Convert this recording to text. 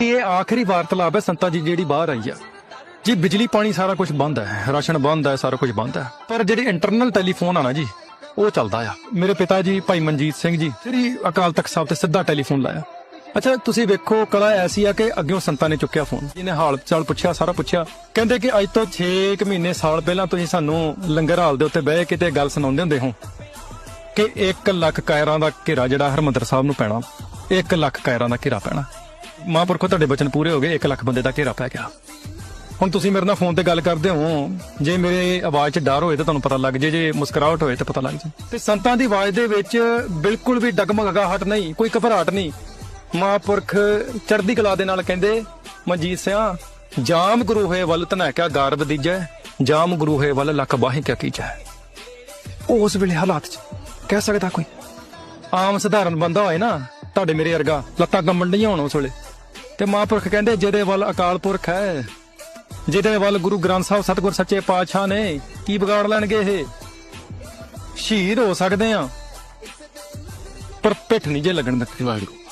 ਇਹ ਆਖਰੀ ਵਾਰਤਾਲਾਪ ਹੈ ਸੰਤਾਂ ਜੀ, ਜਿਹੜੀ ਬਾਹਰ ਆਈ ਆ। ਜੀ, ਬਿਜਲੀ, ਪਾਣੀ ਸਾਰਾ ਕੁਝ ਬੰਦ ਹੈ, ਰਾਸ਼ਨ ਬੰਦ ਹੈ, ਸਾਰਾ ਕੁਝ ਬੰਦ ਹੈ। ਪਰ ਜਿਹੜੀ ਇੰਟਰਨਲ ਟੈਲੀਫੋਨ ਆ ਜੀ, ਉਹ ਚੱਲਦਾ ਆ। ਮੇਰੇ ਪਿਤਾ ਜੀ, ਭਾਈ ਮਨਜੀਤ ਸਿੰਘ ਜੀ, ਸ੍ਰੀ ਅਕਾਲ ਤਖਤ ਸਾਹਿਬ ਤੇ ਸਿੱਧਾ ਟੈਲੀਫੋਨ ਲਾਇਆ। ਅੱਛਾ, ਤੁਸੀਂ ਵੇਖੋ, ਕਲਾ ਐਸੀ ਆ ਕਿ ਅੱਗਿਓਂ ਸੰਤਾਂ ਨੇ ਚੁੱਕਿਆ ਫੋਨ ਜਿਹਨੇ ਹਾਲ ਚਾਲ ਪੁੱਛਿਆ, ਸਾਰਾ ਪੁੱਛਿਆ। ਕਹਿੰਦੇ ਕਿ ਅੱਜ ਤੋਂ 6 ਮਹੀਨੇ, ਸਾਲ ਪਹਿਲਾਂ ਤੁਸੀਂ ਸਾਨੂੰ ਲੰਗਰ ਹਾਲ ਦੇ ਉੱਤੇ ਬਹਿ ਕੇ ਤੇ ਗੱਲ ਸੁਣਾਉਂਦੇ ਹੁੰਦੇ ਹੋ ਕਿ 1 ਲੱਖ ਕਾਇਰਾਂ ਦਾ ਘੇਰਾ ਜਿਹੜਾ ਹਰਮੰਦਰ ਸਾਹਿਬ ਨੂੰ ਪੈਣਾ 1 ਲੱਖ ਕਾਇਰਾਂ ਦਾ ਘੇਰਾ ਪੈਣਾ। ਮਹਾਂਪੁਰਖੋ, ਤੁਹਾਡੇ ਬਚਨ ਪੂਰੇ ਹੋ ਗਏ 1 ਲੱਖ ਬੰਦੇ ਦਾ ਘੇਰਾ ਪੈ ਗਿਆ। ਹੁਣ ਤੁਸੀਂ ਮੇਰੇ ਨਾਲ ਫੋਨ ਤੇ ਗੱਲ ਕਰਦੇ ਹੋ, ਜੇ ਮੇਰੇ ਆਵਾਜ਼ 'ਚ ਡਰ ਹੋਏ ਤਾਂ ਤੁਹਾਨੂੰ ਪਤਾ ਲੱਗ ਜੇ ਜੇ ਮੁਸਕਰਾਹਟ ਹੋਏ ਤਾਂ ਪਤਾ ਲੱਗ ਜੇ। ਤੇ ਸੰਤਾਂ ਦੀ ਆਵਾਜ਼ ਦੇ ਵਿੱਚ ਬਿਲਕੁਲ ਵੀ ਡਗਮਗਾਹਟ ਨਹੀਂ, ਕੋਈ ਘਬਰਾਹਟ ਨਹੀਂ। ਮਹਾਂਪੁਰਖ ਚੜ੍ਹਦੀ ਕਲਾ ਦੇ ਨਾਲ ਕਹਿੰਦੇ, ਮਨਜੀਤ ਸਿਆ, ਜਾਮ ਗੁਰੂਹੇ ਹੋਏ ਵੱਲ ਧਨੈਕਿਆ ਗਾਰਬ ਦੀਜੈ, ਜਾਮ ਗੁਰੂਹੇ ਵੱਲ ਲੱਖ ਬਾਹੀ ਕਿਆ ਕੀਜੈ। ਉਸ ਵੇਲੇ ਹਾਲਾਤ 'ਚ ਕਹਿ ਸਕਦਾ ਕੋਈ। ਆਮ ਸਧਾਰਨ ਬੰਦਾ ਹੋਏ ਨਾ, ਤੁਹਾਡੇ ਮੇਰੇ ਵਰਗਾ, ਲੱਤਾਂ ਕੰਬਣ ਡੀਆਂ ਹੋਣ ਉਸ ਵੇਲੇ। ਤੇ ਮਹਾਂਪੁਰਖ ਕਹਿੰਦੇ, ਜਿਹਦੇ ਵੱਲ ਅਕਾਲ ਪੁਰਖ ਹੈ, ਜਿਹਦੇ ਵੱਲ ਗੁਰੂ ਗ੍ਰੰਥ ਸਾਹਿਬ ਸਤਿਗੁਰ ਸੱਚੇ ਪਾਤਸ਼ਾਹ ਨੇ ਕੀ ਵਿਗਾੜ ਲੈਣਗੇ ਇਹ? ਸ਼ਹੀਦ ਹੋ ਸਕਦੇ ਆ ਪਰ ਪਿੱਠ ਨਹੀਂ ਜੇ ਲੱਗਣ ਦਿੱਤੇ। ਵਾਹਿਗੁਰੂ।